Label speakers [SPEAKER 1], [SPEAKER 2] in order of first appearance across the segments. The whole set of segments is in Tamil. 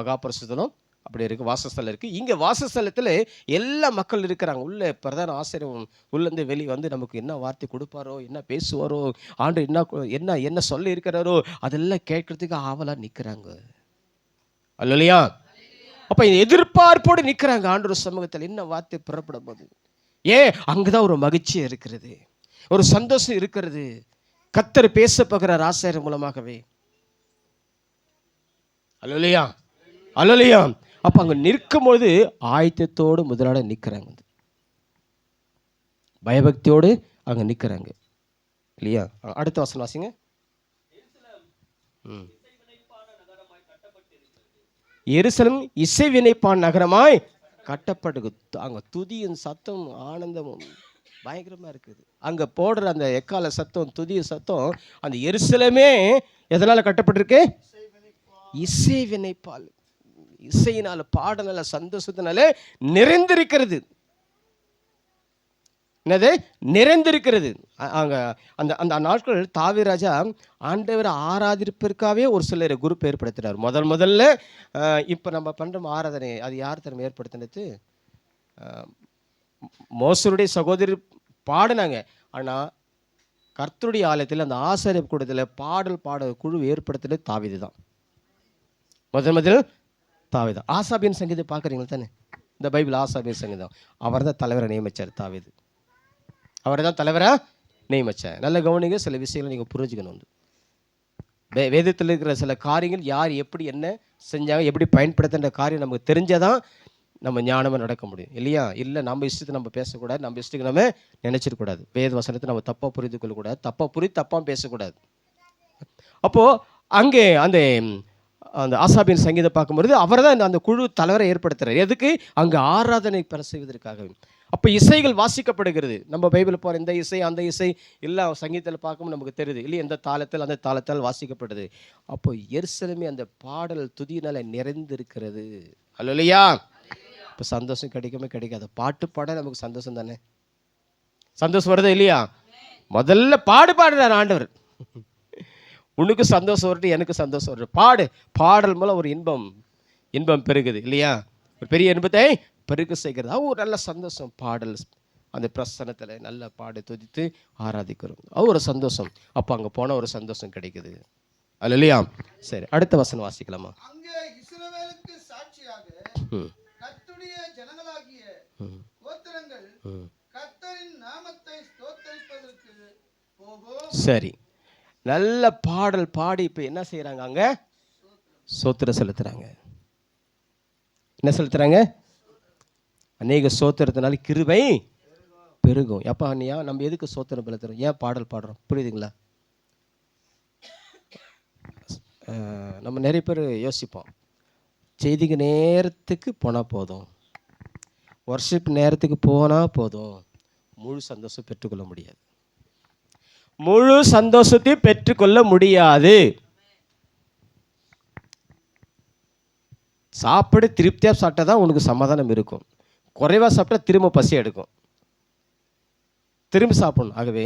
[SPEAKER 1] மகாபரிசுத்தலம் அப்படி இருக்குது வாசஸ்தலம் இருக்குது இங்கே வாசஸ்தலத்தில் எல்லா மக்கள் இருக்கிறாங்க. உள்ள பிரதான ஆசிரியர் உள்ளேருந்து வெளியே வந்து நமக்கு என்ன வார்த்தை கொடுப்பாரோ என்ன பேசுவாரோ ஆண்டு என்ன என்ன என்ன சொல்ல இருக்கிறாரோ அதெல்லாம் கேட்கறதுக்கு ஆவலாக நிற்கிறாங்க அல்லையா அப்போ எதிர்பார்ப்போடு நிற்கிறாங்க ஆண்டு சமூகத்தில். என்ன வார்த்தை புறப்படும் போது? ஏன் அங்கே தான் ஒரு மகிழ்ச்சி இருக்கிறது. ஒரு சந்தோஷம் இருக்கிறது. கத்தர் பேச போகிறார் ஆசிரியர் மூலமாகவே. அல்லையா அல்லையா அப்போ அங்கே நிற்கும்போது ஆயத்தத்தோடு முதலாட நிற்கிறாங்க பயபக்தியோடு அங்கே நிற்கிறாங்க இல்லையா? அடுத்த வசனம் வாசிங்க. ம். எருசலம் இசை வினைப்பான் நகரமாய் கட்டப்பட்டு அங்கே துதியின் சத்தம் ஆனந்தமும் பயங்கரமாக இருக்குது. அங்கே போடுற அந்த எக்கால சத்தம் துதிய சத்தம் அந்த எருசலமே எதனால் கட்டப்பட்டிருக்கு? இசை வினைப்பால் இசையினால பாடனால சந்தோஷத்தினாலே நிறைந்திருக்கிறது. என்னது? நிறைந்திருக்கிறது. அங்க அந்த அந்த நாட்கள் தாவிராஜா ஆண்டவரை ஆராதிப்பதற்காகவே ஒரு சிலர் குரூப் ஏற்படுத்தினார் முதல் முதல்ல இப்போ நம்ம பண்ணுற ஆராதனை அது யார் தரம் ஏற்படுத்தினது? மோசருடைய சகோதரி பாடினாங்க. ஆனால் கர்த்தருடைய ஆலயத்தில் அந்த ஆசிரியர் கூடத்தில் பாடல் பாட குழு ஏற்படுத்தினது தாவிது தான் முதல் முதல் தாவிதான் ஆசாபியன் சங்கீதம் பார்க்குறீங்களா தானே இந்த பைபிள் ஆசாபியன் சங்கீதம். அவர் தான் தலைவரை நியமிச்சார் தாவிது. அவரை தான் தலைவராக நியமிச்சார். நல்ல கவனிங்க சில விஷயங்களை நீங்கள் புரிஞ்சுக்கணும் வந்து. வே வேதத்தில் இருக்கிற சில காரியங்கள் யார் எப்படி என்ன செஞ்சாங்க எப்படி பயன்படுத்துகிற காரியம் நமக்கு தெரிஞ்சாதான் நம்ம ஞானமாக நடக்க முடியும். இல்லையா? இல்லை நம்ம இஷ்டத்தை நம்ம பேசக்கூடாது நம்ம இஷ்டத்துக்கு நம்ம நினச்சிடக்கூடாது. வேத வசனத்தை நம்ம தப்பாக புரிந்து கொள்ளக்கூடாது தப்பாக புரிந்து தப்பாக பேசக்கூடாது. அப்போது அங்கே அந்த அந்த ஆசாபின் சங்கீதம் பார்க்கும்பொழுது அவர் தான் அந்த குழு தலைவரை ஏற்படுத்துகிறார் எதுக்கு? அங்கே ஆராதனை பெற செய்வதற்காக அப்போ இசைகள் வாசிக்கப்படுகிறது. நம்ம பைபிள் போகிற இந்த இசை அந்த இசை எல்லாம் சங்கீதத்தில் பார்க்கும்போது நமக்கு தெரியுது. இல்லை எந்த தாளத்தில் அந்த தாளத்தால் வாசிக்கப்படுது. அப்போ எரிசலுமே அந்த பாடல் துதியினால் நிறைந்திருக்கிறது. அல்ல இல்லையா இப்போ சந்தோஷம் கிடைக்குமே? கிடைக்காது. பாட்டு பாட நமக்கு சந்தோஷம் தானே? சந்தோஷம் வருது இல்லையா? முதல்ல பாடு பாடுறார் ஆண்டவர். உனக்கு சந்தோஷம் வரட்டும் எனக்கு சந்தோஷம் வரட்டும் பாடு. பாடல் மூலம் ஒரு இன்பம் இன்பம் பெருகுது இல்லையா? ஒரு பெரிய இன்பத்தை பெருக செய்கிறது. அது ஒரு நல்ல சந்தோஷம். பாடல் அந்த பிரசனத்தில் நல்ல பாடு துதித்து ஆராதிக்கிறோம். அது ஒரு சந்தோஷம். அப்போ அங்கே போனால் ஒரு சந்தோஷம் கிடைக்குது. அல்ல இல்லையா சரி அடுத்த வசனம் வாசிக்கலாமா? சரி. நல்ல பாடல் பாடி இப்போ என்ன செய்கிறாங்க அங்கே? சோத்திரம் செலுத்துகிறாங்க என்ன செலுத்துகிறாங்க அநேக சோத்திரத்தினால கிருபை பெருகும். எப்போ அண்ணியா நம்ம எதுக்கு சோத்திரம் செலுத்துகிறோம் ஏன் பாடல் பாடுறோம்? புரியுதுங்களா? நம்ம நிறைய பேர் யோசிப்போம். செய்திக்கு நேரத்துக்கு போனால் போதும். ஒர்ஷிப் நேரத்துக்கு போனால் போதும். முழு சந்தோஷம் பெற்றுக்கொள்ள முடியாது. முழு சந்தோஷத்தை பெற்றுக்கொள்ள முடியாது. சாப்பாடு திருப்தியாக சாப்பிட்டா தான் உனக்கு சமாதானம் இருக்கும். குறைவாக சாப்பிட்டா திரும்ப பசி எடுக்கும். திரும்பி சாப்பிடணும். ஆகவே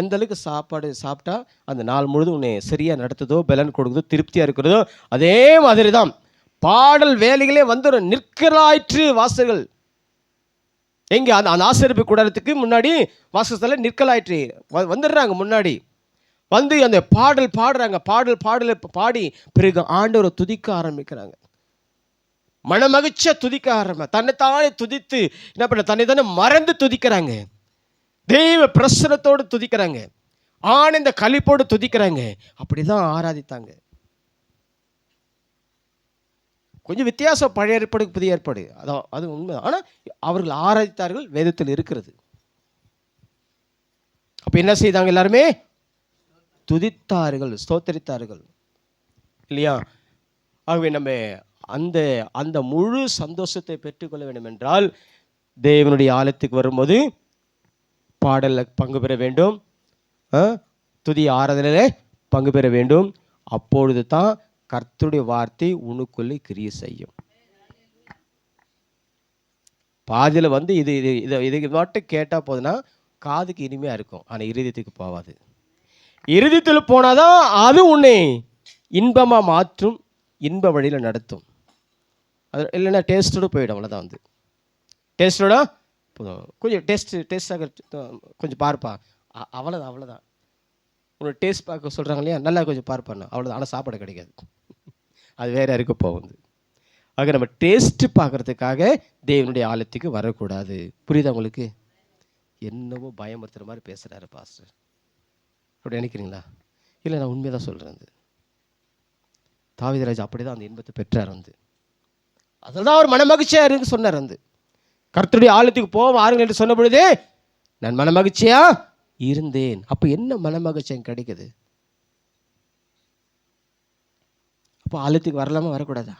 [SPEAKER 1] எந்த அளவுக்கு சாப்பாடு சாப்பிட்டா அந்த நாள் முழுதும் உன்னை சரியாக நடத்துதோ பலன் கொடுக்குதோ திருப்தியாக இருக்கிறதோ அதே மாதிரி தான் பாடல் வேலைகளே வந்துடும் நிற்கிறாயிற்று வாசல்கள். எங்கே அந்த அந்த ஆசிரியப்பு கூடாரத்துக்கு முன்னாடி வாசகத்தில் நிற்கலாயிற்று. வ- வந்துடுறாங்க முன்னாடி. வந்து அந்த பாடல் பாடுறாங்க. பாடல் பாடலை பாடி பிறகு ஆண்டவரை துதிக்க ஆரம்பிக்கிறாங்க. மனமகிழ்ச்சியாக துதிக்க ஆரம்ப தன்னைத்தானே துதித்து என்ன பண்ண தன்னை தானே மறந்து துதிக்கிறாங்க. தெய்வ பிரசனத்தோடு துதிக்கிறாங்க. ஆனந்த களிப்போடு துதிக்கிறாங்க. அப்படி தான் ஆராதித்தாங்க. கொஞ்சம் வித்தியாசம் பழைய ஏற்பாடு புதிய ஏற்பாடு. அதான் அது உண்மை. ஆனால் அவர்கள் ஆராதித்தார்கள் வேதத்தில் இருக்கிறது. அப்போ என்ன செய்தாங்க எல்லாருமே? துதித்தார்கள் ஸ்தோத்தரித்தார்கள். இல்லையா? ஆகவே நம்ம அந்த அந்த முழு சந்தோஷத்தை பெற்றுக்கொள்ள வேண்டும் என்றால் தேவனுடைய ஆலயத்துக்கு வரும்போது பாடலில் பங்கு பெற வேண்டும். ஆ? துதி ஆராதனையில் பங்கு பெற வேண்டும். அப்பொழுது தான் கர்த்துடைய வார்த்தை உனக்குள்ளே கிரியை செய்யும். பாதியில் வந்து இது இது இதை இதுக்கு மட்டும் கேட்டால் போதுன்னா காதுக்கு இனிமையாக இருக்கும். ஆனால் இருதயத்துக்கு போகாது இருதயத்தில் போனாதான் அது உன்னை இன்பமாக மாற்றும் இன்ப வழியில் நடத்தும். அது இல்லைன்னா டேஸ்ட்டோடு போயிடும் அவ்வளோதான் வந்து. டேஸ்ட்டோட கொஞ்சம் டேஸ்ட்டு டேஸ்ட்டாக கொஞ்சம் பார்ப்பா. அவ்வளோதான் அவ்வளோதான் உன்னோட டேஸ்ட் பார்க்க சொல்கிறாங்க இல்லையா? நல்லா கொஞ்சம் பார்ப்பேன் அவ்வளோதான் ஆனால் சாப்பாடு கிடைக்காது. அது வேறு யாருக்கும் போகுது ஆக நம்ம டேஸ்ட்டு பார்க்கறதுக்காக தேவனுடைய ஆலயத்துக்கு வரக்கூடாது. புரியுதா உங்களுக்கு? என்னவோ பயமுறுத்துகிற மாதிரி பேசுகிறாரு பாஸ்டர் அப்படி நினைக்கிறீங்களா? இல்லை நான் உண்மையை தான் சொல்கிறேன் தாவிதராஜ் அப்படி தான் அந்த இன்பத்தை பெற்றார் வந்து. அதில் தான் அவர் மனமகிழ்ச்சியாக இருக்குன்னு சொன்னார் வந்து. கர்த்தருடைய ஆலயத்துக்கு போவோம் ஆறுங்கள் என்று சொன்ன பொழுது நான் மனமகிழ்ச்சியாக இருந்தேன். அப்போ என்ன மனமகிழ்ச்சி எனக்கு கிடைக்குது? அப்போ ஆலயத்துக்கு வரலாமா வரக்கூடாதா?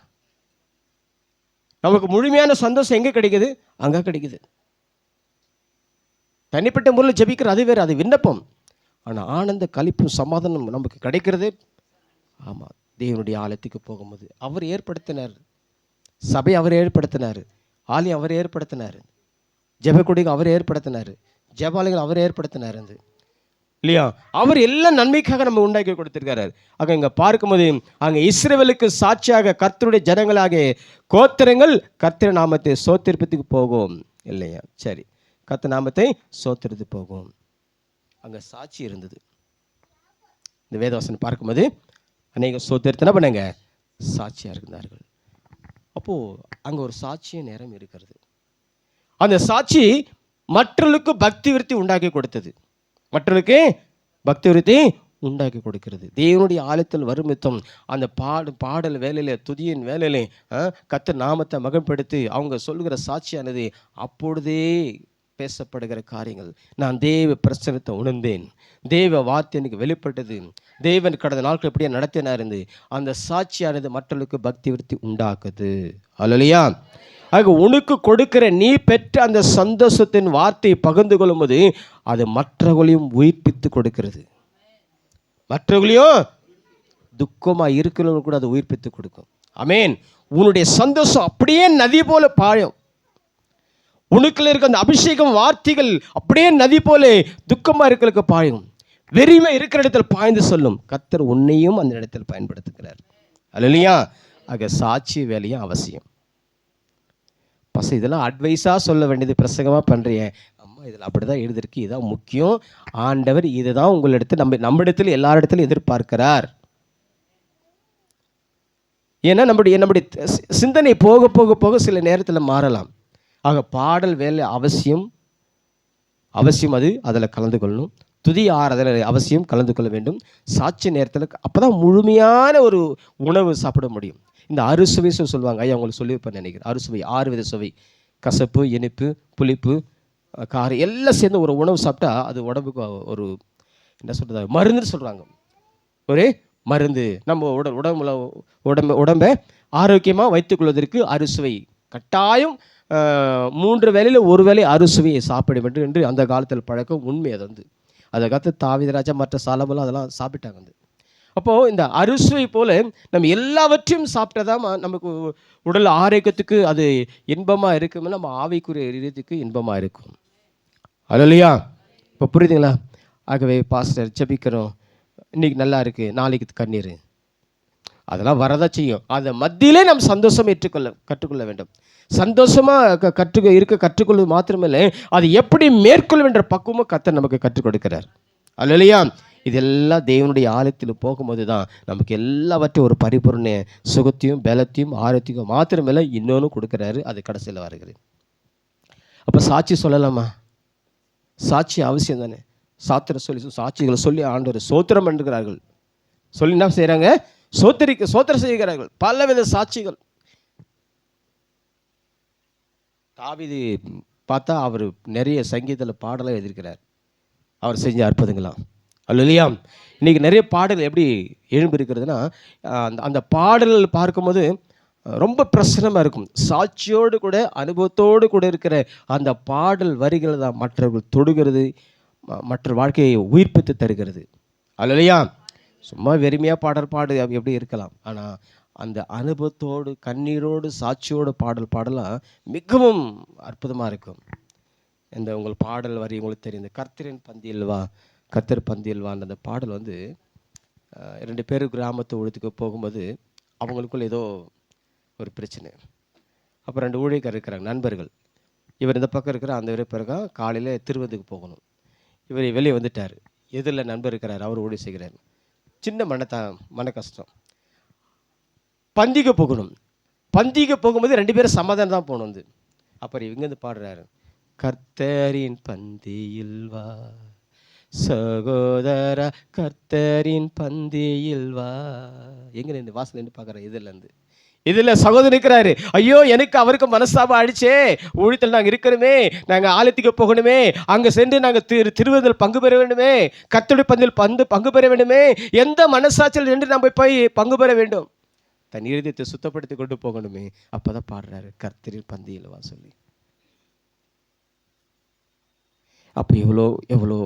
[SPEAKER 1] நமக்கு முழுமையான சந்தோஷம் எங்கே கிடைக்குது? அங்கே கிடைக்குது. தனிப்பட்ட முறையில் ஜபிக்கிற அது வேறு அது விண்ணப்பம். ஆனால் ஆனந்த கழிப்பும் சமாதானம் நமக்கு கிடைக்கிறது. ஆமாம் தேவனுடைய ஆலயத்துக்கு போகும்போது அவர் ஏற்படுத்தினார். சபை அவர் ஏற்படுத்தினார். ஆலயம் அவர் ஏற்படுத்தினார். ஜெபக்குடிகள் அவர் ஏற்படுத்தினார். ஜபாலைகள் அவர் ஏற்படுத்தினார் அது இல்லையா? அவர் எல்லா நன்மைக்காக நம்ம உண்டாக்கி கொடுத்துருக்காரு. அங்கே இங்கே பார்க்கும்போது அங்கே இஸ்ரேவலுக்கு சாட்சியாக கர்த்தருடைய ஜனங்களாக கோத்திரங்கள் கர்த்தர் நாமத்தை சோத்திருப்பத்துக்கு போகும். இல்லையா? சரி. கர்த்த நாமத்தை சோத்திரத்து போகும். அங்கே சாட்சி இருந்தது. இந்த வேதவாசனை பார்க்கும்போது அநேக சோத்திரத்தின பண்ணுங்க. சாட்சியாக இருந்தார்கள். அப்போது அங்கே ஒரு சாட்சிய நேரம் இருக்கிறது. அந்த சாட்சி மற்றவர்களுக்கு பக்தி விருத்தி உண்டாக்கி கொடுத்தது. மற்றவர்களுக்கு பக்தி விருத்தி உண்டாக்கி கொடுக்கிறது. தேவனுடைய ஆழத்தில் வருமித்தம் அந்த பாடு பாடல் வேலையிலே துதியின் வேலையிலே கத்த நாமத்தை மகப்படுத்தி அவங்க சொல்கிற சாட்சியானது அப்பொழுதே பேசப்படுகிற காரியங்கள். நான் தேவ பிரச்சனத்தை உணர்ந்தேன். தேவ வார்த்தை எனக்கு வெளிப்பட்டது. தேவன் கடந்த நாட்கள் எப்படியே நடத்தினார் இருந்து அந்த சாட்சியானது மற்றவர்களுக்கு பக்தி விருத்தி உண்டாக்குது. அல்லையா ஆக உனக்கு கொடுக்கிற நீ பெற்ற அந்த சந்தோஷத்தின் வார்த்தையை பகிர்ந்து கொள்ளும்போது அது மற்றவர்களையும் உயிர்ப்பித்து கொடுக்கிறது. மற்றவர்களையும் துக்கமாக இருக்கிறவங்க கூட அதை உயிர்ப்பித்து கொடுக்கும். அமேன் உன்னுடைய சந்தோஷம் அப்படியே நதி போல பாயும். உனக்குள்ள இருக்க அந்த அபிஷேகம் வார்த்தைகள் அப்படியே நதி போலே துக்கமாக இருக்கிறதுக்கு பாயும். வெறிமை இருக்கிற இடத்துல பாய்ந்து சொல்லும். கத்தர் உன்னையும் அந்த இடத்தில் பயன்படுத்துகிறார். அது இல்லையா ஆக சாட்சி வேலையும் அவசியம். பச இதெல்லாம் அட்வைஸாக சொல்ல வேண்டியது பிரசங்கமாக பண்ணுறிய அம்மா இதில் அப்படி தான் எழுதிருக்கு இதுதான் முக்கியம். ஆண்டவர் இதை தான் உங்களிடத்தில் நம்ம நம்ம இடத்துல இடத்துலையும் எதிர்பார்க்கிறார். ஏன்னா நம்முடைய நம்முடைய சி- சிந்தனை போக போக போக சில நேரத்தில் மாறலாம். ஆக பாடல் வேலை அவசியம் அவசியம் அது அதில் கலந்து கொள்ளணும். துதி ஆறுதல் அவசியம் கலந்து கொள்ள வேண்டும். சாட்சி நேரத்தில் அப்போ தான் முழுமையான ஒரு உணவு சாப்பிட முடியும். இந்த அறுசுவை சொல்லுவாங்க. ஐயா உங்களுக்கு சொல்லியிருப்பேன் நினைக்கிறேன். அறுசுவை ஆறு வித சுவை. கசப்பு இனிப்பு புளிப்பு காரம் எல்லாம் சேர்ந்து ஒரு உணவு சாப்பிட்டா அது உடம்புக்கு ஒரு என்ன சொல்கிறது மருந்துன்னு சொல்கிறாங்க ஒரு மருந்து. நம்ம உட உடம்புல உடம்பு உடம்பை ஆரோக்கியமாக வைத்துக்கொள்வதற்கு அறுசுவை கட்டாயம் மூன்று வேளையில் ஒரு வேலை அறுசுவையை சாப்பிட வேண்டும் என்று அந்த காலத்தில் பழக்கம் உண்மை அது வந்து. அதை காலத்து தாவிதராஜா மற்ற சாலமெல்லாம் அதெல்லாம் சாப்பிட்டாங்க வந்து. அப்போது இந்த அறுசுவை போல் நம்ம எல்லாவற்றையும் சாப்பிட்டதான் நமக்கு உடல் ஆரோக்கியத்துக்கு அது இன்பமாக இருக்குமே நம்ம ஆவிக்குரிய ரீதிக்கு இன்பமாக இருக்கும். அது இல்லையா இப்போ புரியுதுங்களா? ஆகவே பாஸ்டர் ஜபிக்கிறோம். இன்னைக்கு நல்லா இருக்குது நாளைக்கு கண்ணீர். அதெல்லாம் வரதான் செய்யும் அதை மத்தியிலே நாம் சந்தோஷம் ஏற்றுக்கொள்ள கற்றுக்கொள்ள வேண்டும். சந்தோஷமாக க கற்று இருக்க கற்றுக்கொள்வது மாத்திரமில்லை அது எப்படி மேற்கொள்ள என்ற பக்குவமும் கத்தர் நமக்கு கற்றுக் கொடுக்கிறார். அல்லையா இதெல்லாம் தேவனுடைய ஆலயத்தில் போகும்போது தான் நமக்கு எல்லாவற்றையும் ஒரு பரிபூர்ண சுகத்தையும் பலத்தையும் ஆரோக்கியம் மாத்திரமில்லை இன்னொன்று கொடுக்குறாரு அது கடைசியில் வருகிறது. அப்போ சாட்சி சொல்லலாமா? சாட்சி அவசியம் தானே. சாத்திர சொல்லி சாட்சிகளை சொல்லி ஆண்டவர் சோத்திரம் பண்ணுகிறார்கள். சொல்லி என்ன செய்கிறாங்க சோத்திரிக்க சோத்திரம் செய்கிறார்கள். பலவித சாட்சிகள். தாவிதி பார்த்தா அவர் நிறைய சங்கீதத்தில் பாடலாம் எழுதியிருக்கிறார். அவர் செஞ்ச அற்புதங்களாம் அல்ல இல்லையா இன்னைக்கு நிறைய பாடல் எப்படி எழும்பு இருக்கிறதுனா அந்த அந்த பாடல்கள் பார்க்கும்போது ரொம்ப பிரசனமாக இருக்கும். சாட்சியோடு கூட அனுபவத்தோடு கூட இருக்கிற அந்த பாடல் வரிகள் தான் மற்றவர்கள் தொடுகிறது ம- மற்ற வாழ்க்கையை உயிர்ப்பித்து தருகிறது. அல்ல இல்லையா சும்மா வெறுமையாக பாடல் பாடு எப்படி இருக்கலாம். ஆனால் அந்த அனுபவத்தோடு கண்ணீரோடு சாட்சியோடு பாடல் பாடலாம் மிகவும் அற்புதமாக இருக்கும். இந்த உங்கள் பாடல் வரி உங்களுக்கு தெரியும். இந்த கர்த்தரின் பந்தியில் வா கர்த்தர் பந்தியில் வான்ற அந்த பாடல் வந்து ரெண்டு பேர் கிராமத்து ஊழத்துக்கு போகும்போது அவங்களுக்குள்ள ஏதோ ஒரு பிரச்சனை. அப்போ ரெண்டு ஊழியர்கள் இருக்கிறாங்க நண்பர்கள். இவர் இந்த பக்கம் இருக்கிற அந்த இவர் பிறகு காலையில் திருவந்துக்கு போகணும். இவர் வெளியே வந்துட்டார். எதிரில் நண்பர் இருக்கிறார் அவர் ஊழிய செய்கிறார் சின்ன மனத்தா மன கஷ்டம். பந்திக்கு போகணும். பந்திக்கு போகும்போது ரெண்டு பேரும் சமாதானம் தான் போகணும் வந்து. அப்புறம் இவங்க பாடுறாரு. கர்த்தரின் பந்தியில் வா. சகோதர கர்த்தரின் பந்தியில் வா. எங்கே இருந்து வாசல் நின்று பார்க்குறேன் இதுல இருந்து. இதில் சகோதரர் இருக்கிறாரு. ஐயோ எனக்கு அவருக்கு மனஸ்தாபம் ஆயிடுச்சே. ஊழியத்தில் நாங்கள் இருக்கிறோமே நாங்கள் ஆலயத்துக்கு போகணுமே. அங்கே சென்று நாங்கள் திரு திருவதில் பங்கு பெற வேண்டுமே. கத்தடி பந்தில் பந்து பங்கு பெற வேண்டுமே. எந்த மனசாட்சியில் நின்று நம்ம போய் பங்கு பெற வேண்டும்? தன் இருதயத்தை சுத்தப்படுத்தி கொண்டு போகணுமே. அப்பதான் பாடுறாரு கர்த்தரில் பந்தியில் வா சொல்லி. அப்போ எவ்வளோ எவ்வளோ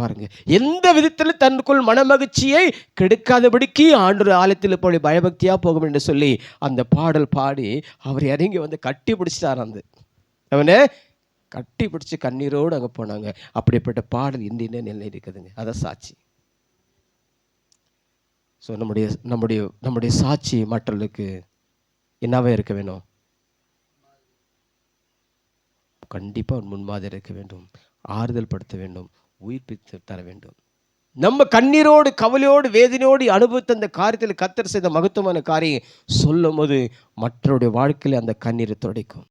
[SPEAKER 1] பாருங்க. எந்த விதத்தில் தனக்குள் மனமகிழ்ச்சியை கெடுக்காதபடிக்கு ஆண்டு ஆலயத்தில் போய் பயபக்தியாக போகும் என்று சொல்லி அந்த பாடல் பாடி அவர் இறங்கி வந்து கட்டி பிடிச்சிட்டார் அந்த. அவனே கட்டி பிடிச்சி கண்ணீரோடு அங்கே போனாங்க. அப்படிப்பட்ட பாடல் இந்திய நிலை இருக்குதுங்க. அதான் சாட்சி. ஸோ நம்முடைய நம்முடைய நம்முடைய சாட்சி மற்றவர்களுக்கு என்னவே இருக்க வேணும் கண்டிப்பாக முன்மாதிரி இருக்க வேண்டும். ஆறுதல் படுத்த வேண்டும். உயிர்ப்பித்து தர வேண்டும். நம்ம கண்ணீரோடு கவலையோடு வேதனையோடு அனுபவித்த அந்த காரியத்தில் கத்தர் செய்த மகத்துவமான காரியம் சொல்லும் போது மற்றவருடைய வாழ்க்கையில் அந்த கண்ணீரை துடைக்கும்.